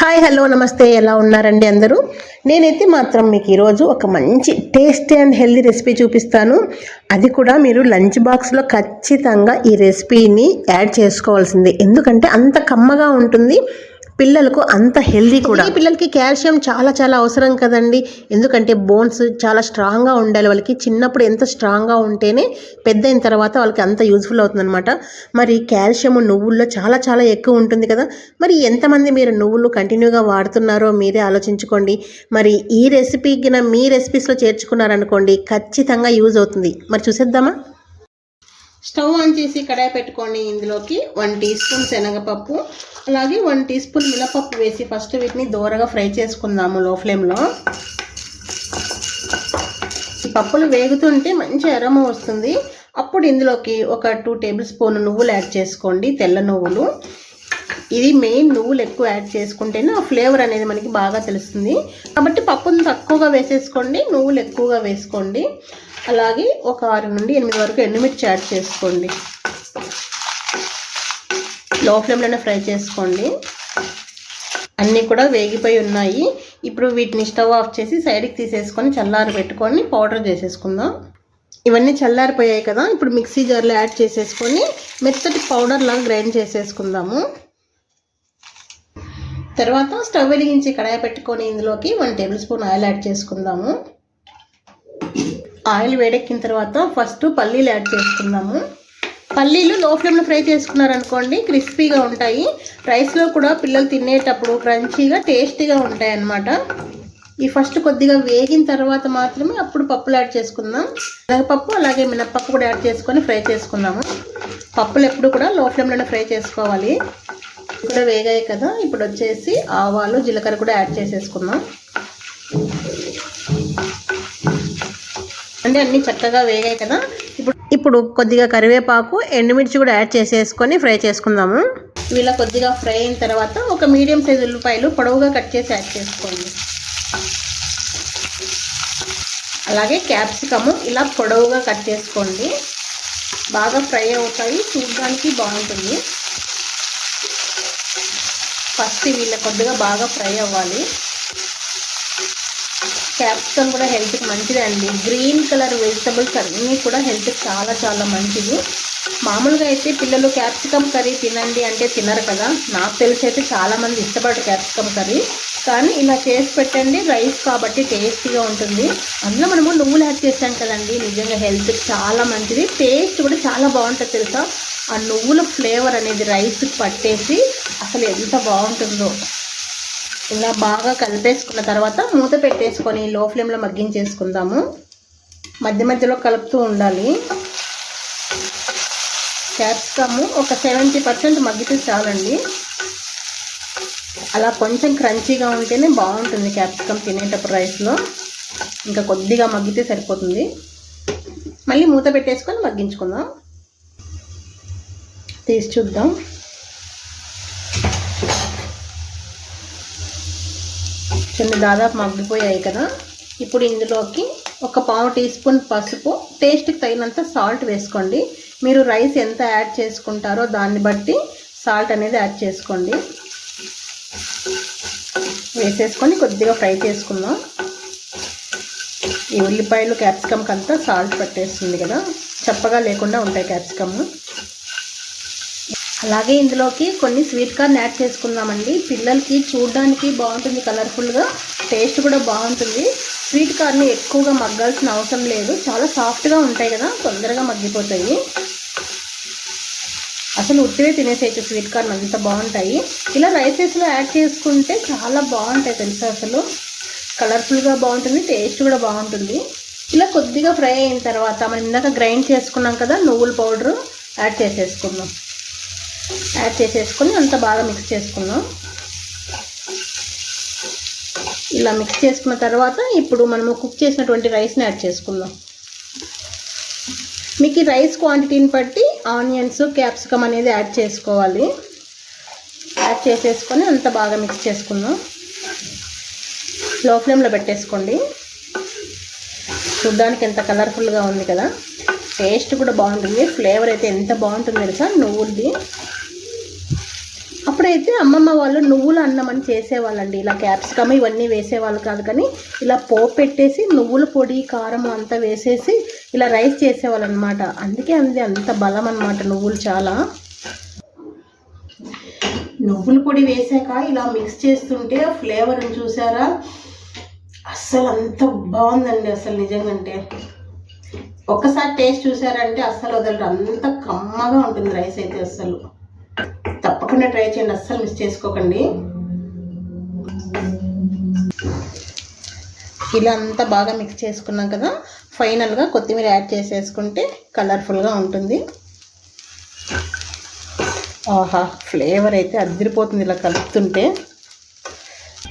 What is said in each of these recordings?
Hi hello నమస్తే ఎలా ఉన్నారండి అందరూ? నేనైతే మాత్రం మీకు ఈరోజు ఒక మంచి టేస్టీ అండ్ హెల్దీ రెసిపీ చూపిస్తాను. అది కూడా మీరు లంచ్ బాక్స్లో ఖచ్చితంగా ఈ రెసిపీని యాడ్ చేసుకోవాల్సింది. ఎందుకంటే అంత కమ్మగా ఉంటుంది. పిల్లలకు అంత హెల్దీ కూడా. పిల్లలకి కాల్షియం చాలా చాలా అవసరం కదండి. ఎందుకంటే బోన్స్ చాలా స్ట్రాంగ్గా ఉండాలి వాళ్ళకి. చిన్నప్పుడు ఎంత స్ట్రాంగ్గా ఉంటేనే పెద్ద అయిన తర్వాత వాళ్ళకి అంత యూజ్ఫుల్ అవుతుందన్నమాట. మరి కాల్షియం నువ్వుల్లో చాలా చాలా ఎక్కువ ఉంటుంది కదా. మరి ఎంతమంది మీరు నువ్వులు కంటిన్యూగా వాడుతున్నారో మీరే ఆలోచించుకోండి. మరి ఈ రెసిపీ గిన మీ రెసిపీస్లో చేర్చుకున్నారనుకోండి ఖచ్చితంగా యూజ్ అవుతుంది. మరి చూసేద్దామా? స్టవ్ ఆన్ చేసి కడాయి పెట్టుకొని ఇందులోకి వన్ టీ స్పూన్ శనగపప్పు అలాగే వన్ టీ స్పూన్ మినపప్పు వేసి ఫస్ట్ వీటిని దూరగా ఫ్రై చేసుకుందాము లో ఫ్లేమ్లో. ఈ పప్పులు వేగుతుంటే మంచి అరమ వస్తుంది. అప్పుడు ఇందులోకి ఒక టూ టేబుల్ స్పూన్ నువ్వులు యాడ్ చేసుకోండి తెల్ల నువ్వులు. ఇది మెయిన్ నువ్వులు ఎక్కువ యాడ్ చేసుకుంటేనే ఆ ఫ్లేవర్ అనేది మనకి బాగా తెలుస్తుంది. కాబట్టి పప్పును తక్కువగా వేసేసుకోండి నువ్వులు ఎక్కువగా వేసుకోండి. అలాగే ఒక ఆరు నుండి ఎనిమిది వరకు ఎండుమిర్చి యాడ్ చేసుకోండి. లో ఫ్లేమ్లోనే ఫ్రై చేసుకోండి. అన్నీ కూడా వేగిపోయి ఉన్నాయి. ఇప్పుడు వీటిని స్టవ్ ఆఫ్ చేసి సైడ్కి తీసేసుకొని చల్లారి పెట్టుకొని పౌడర్ చేసేసుకుందాం. ఇవన్నీ చల్లారిపోయాయి కదా ఇప్పుడు మిక్సీ జార్లో యాడ్ చేసేసుకొని మెత్తటి పౌడర్ లాగా గ్రైండ్ చేసేసుకుందాము. తర్వాత స్టవ్ వెలిగించి కడాయి పెట్టుకొని ఇందులోకి one tablespoon oil add చేసుకుందాము. ఆయిల్ వేడెక్కిన తర్వాత ఫస్ట్ పల్లీలు యాడ్ చేసుకుందాము. పల్లీలు లో ఫ్లేమ్లో ఫ్రై చేసుకున్నారనుకోండి క్రిస్పీగా ఉంటాయి. రైస్లో కూడా పిల్లలు తినేటప్పుడు క్రంచీగా టేస్టీగా ఉంటాయి అన్నమాట ఈ ఫస్ట్ కొద్దిగా వేగిన తర్వాత మాత్రమే అప్పుడు పప్పులు యాడ్ చేసుకుందాం. శనగపప్పు అలాగే మినప్పప్పు కూడా యాడ్ చేసుకొని ఫ్రై చేసుకుందాము. పప్పులు ఎప్పుడు కూడా లో ఫ్లేమ్లోనే ఫ్రై చేసుకోవాలి. కూడా వేగాయి కదా ఇప్పుడు వచ్చేసి ఆవాలు జీలకర్ర కూడా యాడ్ చేసేసుకుందాం. అంటే అన్నీ చక్కగా వేగాయి కదా. ఇప్పుడు ఇప్పుడు కొద్దిగా కరివేపాకు ఎండుమిర్చి కూడా యాడ్ చేసేసుకొని ఫ్రై చేసుకుందాము. ఇలా కొద్దిగా ఫ్రై అయిన తర్వాత ఒక మీడియం సైజ్ ఉల్లిపాయలు పొడవుగా కట్ చేసి యాడ్ చేసుకోండి. అలాగే క్యాప్సికము ఇలా పొడవుగా కట్ చేసుకోండి. బాగా ఫ్రై అవుతాయి. చూడడానికి బాగుంటుంది. ఫస్ట్ వీళ్ళ కొద్దిగా బాగా ఫ్రై అవ్వాలి. క్యాప్సికమ్ కూడా హెల్త్కి మంచిదండి గ్రీన్ కలర్ వెజిటబుల్స్ అన్నీ కూడా హెల్త్కి చాలా చాలా మంచిది. మామూలుగా అయితే పిల్లలు క్యాప్సికమ్ కర్రీ తినండి అంటే తినరు కదా. నాకు తెలిసి అయితే చాలామంది ఇష్టపడరు క్యాప్సికమ్ కర్రీ. కానీ ఇలా చేసి పెట్టండి రైస్ కాబట్టి టేస్టీగా ఉంటుంది. అందులో మనము నువ్వులు యాడ్ చేసాం కదండి నిజంగా హెల్త్కి చాలా మంచిది. టేస్ట్ కూడా చాలా బాగుంటుంది తెలుసా? ఆ నువ్వుల ఫ్లేవర్ అనేది రైస్కి పట్టేసి అసలు ఎంత బాగుంటుందో. ఇలా బాగా కలిపేసుకున్న తర్వాత మూత పెట్టేసుకొని లో ఫ్లేమ్లో మగ్గించేసుకుందాము. మధ్య మధ్యలో కలుపుతూ ఉండాలి. క్యాప్సికము ఒక సెవెంటీ పర్సెంట్ మగ్గితే చాలండి. అలా కొంచెం క్రంచీగా ఉంటేనే బాగుంటుంది క్యాప్సికమ్ తినేటప్పుడు రైస్లో ఇంకా కొద్దిగా మగ్గితే సరిపోతుంది. మళ్ళీ మూత పెట్టేసుకొని మగ్గించుకుందాం. తీసి చూద్దాం. చిన్న దాదాపు మగ్గిపోయాయి కదా. ఇప్పుడు ఇందులోకి ఒక పావు టీ స్పూన్ పసుపు టేస్ట్కి తగినంత సాల్ట్ వేసుకోండి. మీరు రైస్ ఎంత యాడ్ చేసుకుంటారో దాన్ని బట్టి సాల్ట్ అనేది యాడ్ చేసుకోండి. వేసేసుకొని కొద్దిగా ఫ్రై చేసుకుందాం. ఈ ఉల్లిపాయలు క్యాప్సికమ్కి అంతా సాల్ట్ పట్టేస్తుంది కదా. చప్పగా లేకుండా ఉంటాయి క్యాప్సికమ్ అలాగే ఇందులోకి కొన్ని స్వీట్ కార్న్ యాడ్ చేసుకుందామండి. పిల్లలకి చూడడానికి బాగుంటుంది కలర్ఫుల్గా టేస్ట్ కూడా బాగుంటుంది. స్వీట్ కార్న్ ఎక్కువగా మగ్గాల్సిన అవసరం లేదు. చాలా సాఫ్ట్గా ఉంటాయి కదా తొందరగా మగ్గిపోతాయి. అసలు ఉట్టివే తినేసేయచ్చు స్వీట్ కార్న్ అంత బాగుంటాయి. ఇలా రైసెస్లో యాడ్ చేసుకుంటే చాలా బాగుంటాయి తెలుసా అసలు? కలర్ఫుల్గా బాగుంటుంది టేస్ట్ కూడా బాగుంటుంది. ఇలా కొద్దిగా ఫ్రై అయిన తర్వాత మనం ఇందాక గ్రైండ్ చేసుకున్నాం కదా నువ్వుల పౌడరు యాడ్ చేసేసుకుందాం. యాడ్ చేసేసుకొని అంత బాగా మిక్స్ చేసుకుందాం. ఇలా మిక్స్ చేసుకున్న తర్వాత ఇప్పుడు మనము కుక్ చేసినటువంటి రైస్ని యాడ్ చేసుకుందాం. మీకు ఈ రైస్ క్వాంటిటీని బట్టి ఆనియన్స్ క్యాప్సికమ్ అనేది యాడ్ చేసుకోవాలి. యాడ్ చేసేసుకొని అంత బాగా మిక్స్ చేసుకుందాం. లో ఫ్లేమ్లో పెట్టేసుకోండి. చూడ్డానికి ఎంత కలర్ఫుల్గా ఉంది కదా. టేస్ట్ కూడా బాగుంటుంది. ఫ్లేవర్ అయితే ఎంత బాగుంటుంది తెలుసా? నువ్వులది. అప్పుడు అమ్మమ్మ వాళ్ళు నువ్వులు అన్నం అని చేసేవాళ్ళండి. ఇలా క్యాప్సికమ్ ఇవన్నీ వేసేవాళ్ళు కాదు కానీ ఇలా పోపు పెట్టేసి నువ్వుల పొడి కారం అంతా వేసేసి ఇలా రైస్ చేసేవాళ్ళు అనమాట అందుకే అంది అంత బలం అనమాట నువ్వులు చాలా. నువ్వుల పొడి వేసాక ఇలా మిక్స్ చేస్తుంటే ఫ్లేవర్ చూసారా? అస్సలు అంత బాగుందండి అసలు నిజంగా అంటే ఒక్కసారి టేస్ట్ చూసారంటే అస్సలు వదలరు. అంత కమ్మగా ఉంటుంది రైస్ అయితే అస్సలు. తప్పకుండా ట్రై చేయండి. అస్సలు మిస్ చేసుకోకండి. ఇలా అంతా బాగా మిక్స్ చేసుకున్నాం కదా. ఫైనల్గా కొత్తిమీర యాడ్ చేసేసుకుంటే కలర్ఫుల్గా ఉంటుంది. ఆహా ఫ్లేవర్ అయితే అదిరిపోతుంది ఇలా కలుపుతుంటే.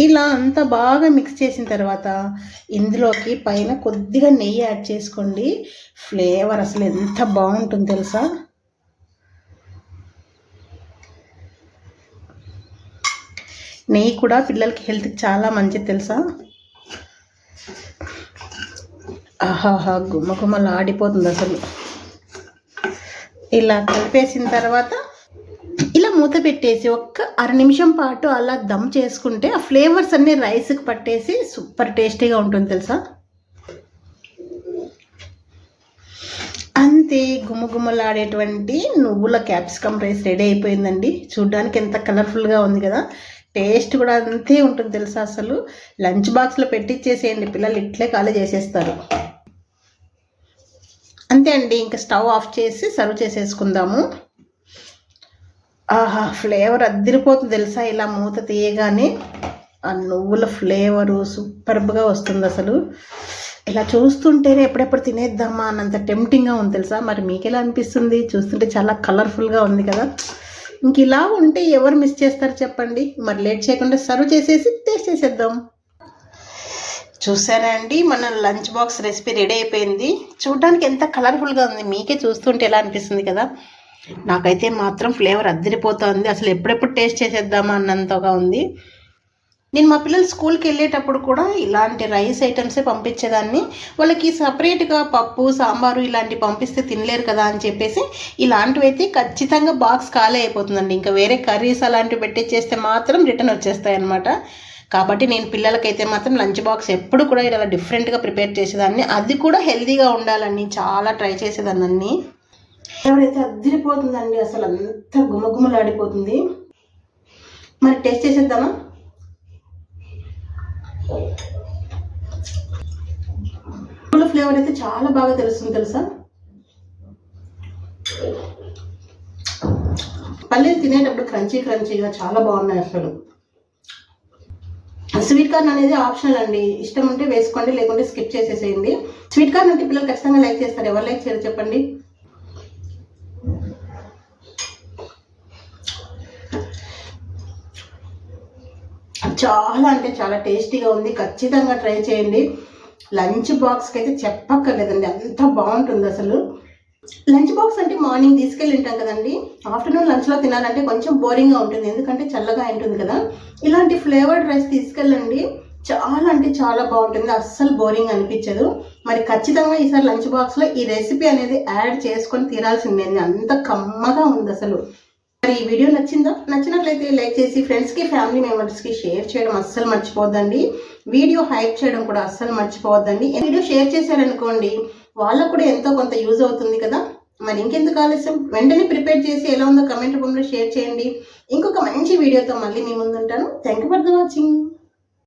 ఇలా అంతా బాగా మిక్స్ చేసిన తర్వాత ఇందులోకి పైన కొద్దిగా నెయ్యి యాడ్ చేసుకోండి. ఫ్లేవర్ అసలు ఎంత బాగుంటుంది తెలుసా? నెయ్యి కూడా పిల్లలకి హెల్త్కి చాలా మంచిది తెలుసా? ఆహాహా గుమ్మ గుమ్మలు ఆడిపోతుంది అసలు. ఇలా కలిపేసిన తర్వాత ఇలా మూత పెట్టేసి ఒక్క అర నిమిషం పాటు అలా దమ్ చేసుకుంటే ఆ ఫ్లేవర్స్ అన్నీ రైస్కి పట్టేసి సూపర్ టేస్టీగా ఉంటుంది తెలుసా? అంతే గుమ్మగుమ్మలాడేటువంటి నువ్వుల క్యాప్సికమ్ రైస్ రెడీ అయిపోయిందండి. చూడ్డానికి ఎంత కలర్ఫుల్గా ఉంది కదా. టేస్ట్ కూడా అంతే ఉంటుంది తెలుసా అసలు? లంచ్ బాక్స్లో పెట్టిచ్చేసేయండి పిల్లలు ఇట్లే ఖాళీ చేసేస్తారు. అంతే అండి ఇంకా స్టవ్ ఆఫ్ చేసి సర్వ్ చేసేసుకుందాము. ఆహా ఫ్లేవర్ అద్దరిపోతుంది తెలుసా ఇలా మూత తీయగానే? ఆ నువ్వుల ఫ్లేవరు సూపర్గా వస్తుంది అసలు. ఇలా చూస్తుంటేనే ఎప్పుడెప్పుడు తినేద్దామా అన్నంత టెంప్టింగ్గా ఉంది తెలుసా? మరి మీకు ఎలా అనిపిస్తుంది? చూస్తుంటే చాలా కలర్ఫుల్గా ఉంది కదా. ఇంక ఇలా ఉంటే ఎవరు మిస్ చేస్తారు చెప్పండి? మరి లేట్ చేయకుండా సర్వ్ చేసేసి టేస్ట్ చేసేద్దాం. చూసారా అండి? మన లంచ్ బాక్స్ రెసిపీ రెడీ అయిపోయింది. చూడడానికి ఎంత కలర్ఫుల్గా ఉంది. మీకే చూస్తుంటే ఎలా అనిపిస్తుంది కదా? నాకైతే మాత్రం ఫ్లేవర్ అద్దరిపోతుంది. అసలు ఎప్పుడెప్పుడు టేస్ట్ చేసేద్దామా అన్నంతగా ఉంది. నేను మా పిల్లలు స్కూల్కి వెళ్ళేటప్పుడు కూడా ఇలాంటి రైస్ ఐటమ్సే పంపించేదాన్ని. వాళ్ళకి సపరేట్గా పప్పు సాంబారు ఇలాంటివి పంపిస్తే తినలేరు కదా అని చెప్పేసి ఇలాంటివి అయితే ఖచ్చితంగా బాక్స్ ఖాళీ అయిపోతుందండి. ఇంకా వేరే కర్రీస్ అలాంటివి పెట్టించేస్తే మాత్రం రిటర్న్ వచ్చేస్తాయి అనమాట కాబట్టి నేను పిల్లలకైతే మాత్రం లంచ్ బాక్స్ ఎప్పుడు కూడా ఇలా డిఫరెంట్గా ప్రిపేర్ చేసేదాన్ని. అది కూడా హెల్తీగా ఉండాలని చాలా ట్రై చేసేదాన్ని అన్ని. ఎవరైతే అద్దరిపోతుందండి అసలు అంత గుమగుమలాడిపోతుంది. మరి టేస్ట్ చేసేద్దామా? ఫ్లేవర్ అయితే చాలా బాగా తెలుస్తుంది తెలుసా? పల్లీలు తినేటప్పుడు క్రంచీ క్రంచీగా చాలా బాగున్నాయి అసలు. స్వీట్ కార్న్ అనేది ఆప్షనల్ అండి. ఇష్టం ఉంటే వేసుకోండి లేకుంటే స్కిప్ చేసేసేయండి. స్వీట్ కార్న్ అంటే పిల్లలు ఖచ్చితంగా లైక్ చేస్తారు. ఎవరు లైక్ చేయరు చెప్పండి? చాలా అంటే చాలా టేస్టీగా ఉంది. ఖచ్చితంగా ట్రై చేయండి. లంచ్ బాక్స్కి అయితే చెప్పక్కర్లేదండి. అంత బాగుంటుంది అసలు. లంచ్ బాక్స్ అంటే మార్నింగ్ తీసుకెళ్ళి ఉంటాం కదండి. ఆఫ్టర్నూన్ లంచ్లో తినాలంటే కొంచెం బోరింగ్గా ఉంటుంది. ఎందుకంటే చల్లగా ఉంటుంది కదా. ఇలాంటి ఫ్లేవర్డ్ రైస్ తీసుకెళ్ళండి. చాలా అంటే చాలా బాగుంటుంది. అస్సలు బోరింగ్ అనిపించదు. మరి ఖచ్చితంగా ఈసారి లంచ్ బాక్స్లో ఈ రెసిపీ అనేది యాడ్ చేసుకొని తీరాల్సిందే అంత కమ్మగా ఉంది అసలు. మరి ఈ వీడియో నచ్చిందా? నచ్చినట్లయితే లైక్ చేసి ఫ్రెండ్స్కి ఫ్యామిలీ మెంబర్స్కి షేర్ చేయడం అస్సలు మర్చిపోద్దండి వీడియో హైప్ చేయడం కూడా అస్సలు మర్చిపోవద్దండి. వీడియో షేర్ చేశారనుకోండి వాళ్ళకు కూడా ఎంతో కొంత యూజ్ అవుతుంది కదా. మరి ఇంకెందుకు ఆలస్యం? వెంటనే ప్రిపేర్ చేసి ఎలా ఉందో కమెంట్ రూపంలో షేర్ చేయండి. ఇంకొక మంచి వీడియోతో మళ్ళీ మీ ముందు ఉంటాను thank you for the watching